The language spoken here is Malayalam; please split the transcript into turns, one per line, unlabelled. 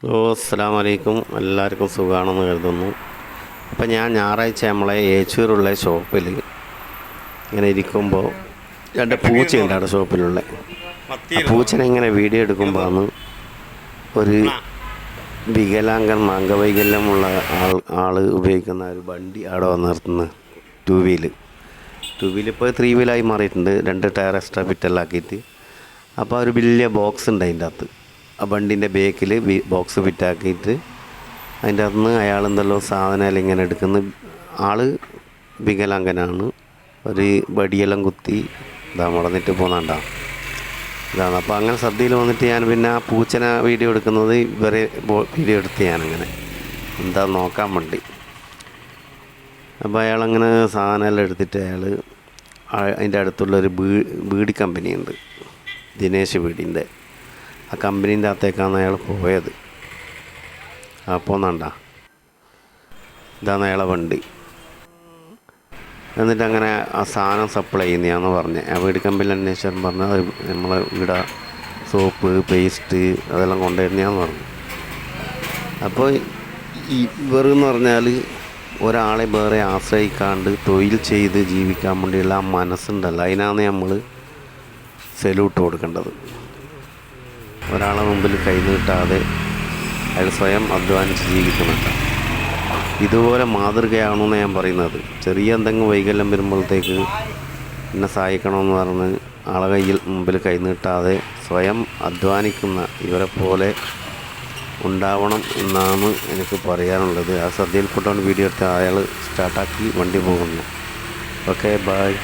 ഹലോ അസ്സാം വലൈക്കും എല്ലാവർക്കും സുഖമാണെന്ന് കരുതുന്നു. അപ്പം ഞാൻ ഞായറാഴ്ച നമ്മളെ ഏച്ചൂരുള്ള ഷോപ്പിൽ ഇങ്ങനെ ഇരിക്കുമ്പോൾ രണ്ട് പൂച്ചയുണ്ട് അവിടെ ഷോപ്പിലുള്ള. പൂച്ചനെ ഇങ്ങനെ വീഡിയോ എടുക്കുമ്പോഴാണ് ഒരു വികലാംഗൻ അംഗവൈകല്യമുള്ള ആൾ ആൾ ഉപയോഗിക്കുന്ന ഒരു വണ്ടി അവിടെ വന്ന് നിർത്തുന്നത് ടൂ വീൽ ടൂ വീൽ ഇപ്പോൾ ത്രീ വീലായി മാറിയിട്ടുണ്ട് രണ്ട് ടയർ എക്സ്ട്രാ ഫിറ്റെല്ലാക്കിയിട്ട് അപ്പോൾ ഒരു വലിയ ബോക്സ് ഉണ്ട് അതിന്റെ അകത്ത്. വണ്ടീന്റെ ബേക്കിൽ ബോക്സ് ഫിറ്റാക്കിയിട്ട് അതിന്റെ അന്ന് അയാൾ എന്തല്ലോ സാധനം ഇങ്ങനെ എടുക്കുന്ന. ആൾ വികലാംഗനാണ്. ഒരു വടിയെല്ലാം കുത്തി ഇതാ മുടന്നിട്ട് പോകുന്നുണ്ടാ ഇതാണ്. അപ്പോൾ അങ്ങനെ ശ്രദ്ധയിൽ വന്നിട്ട് ഞാൻ പിന്നെ ആ പൂച്ചനെ വീഡിയോ എടുക്കുന്നത് ഇവരെ വീഡിയോ എടുത്ത് ഞാനങ്ങനെ. എന്താ നോക്കാൻ വേണ്ടി. അപ്പോൾ അയാളങ്ങനെ സാധനമെല്ലാം എടുത്തിട്ട് അയാൾ അതിന്റെ അടുത്തുള്ളൊരു ബീ ബീഡി കമ്പനിയുണ്ട്. ദിനേശ് ബീഡിന്റെ ആ കമ്പനീന്റെ അകത്തേക്കാണ് അയാൾ പോയത്. അപ്പോൾ നണ്ട ഇതാണ് അയാളെ വണ്ടി. എന്നിട്ട് അങ്ങനെ ആ സാധനം സപ്ലൈ ചെയ്യുന്നതാണെന്ന് പറഞ്ഞ്. ആ വീട് കമ്പനിയിൽ അന്വേഷിച്ചാൽ പറഞ്ഞത് അത് നമ്മളെ സോപ്പ് പേസ്റ്റ് അതെല്ലാം കൊണ്ടുവരുന്നതാന്ന് പറഞ്ഞു. അപ്പോൾ ഇവർന്ന് പറഞ്ഞാൽ ഒരാളെ വേറെ ആശ്രയിക്കാണ്ട് തൊഴിൽ ചെയ്ത് ജീവിക്കാൻ വേണ്ടിയുള്ള ആ മനസ്സുണ്ടല്ലോ. അതിനാണ് നമ്മൾ സെലൂട്ട് കൊടുക്കേണ്ടത്. ഒരാളെ മുമ്പിൽ കൈനീട്ടാതെ അയാൾ സ്വയം അധ്വാനിച്ച് ജീവിക്കുന്നുണ്ട്. ഇതുപോലെ മാതൃകയാണെന്ന് ഞാൻ പറയുന്നത്. ചെറിയ എന്തെങ്കിലും വൈകല്യം വരുമ്പോഴത്തേക്ക് എന്നെ സഹായിക്കണമെന്ന് പറഞ്ഞ് ആളെ കയ്യിൽ മുമ്പിൽ കൈനീട്ടാതെ സ്വയം അധ്വാനിക്കുന്ന ഇവരെ പോലെ ഉണ്ടാവണം എന്നാണ് എനിക്ക് പറയാനുള്ളത്. ആ ശ്രദ്ധയിൽപ്പെട്ടാണ് വീഡിയോ എടുത്ത് അയാൾ സ്റ്റാർട്ടാക്കി വണ്ടി പോകുന്നു. Okay bye.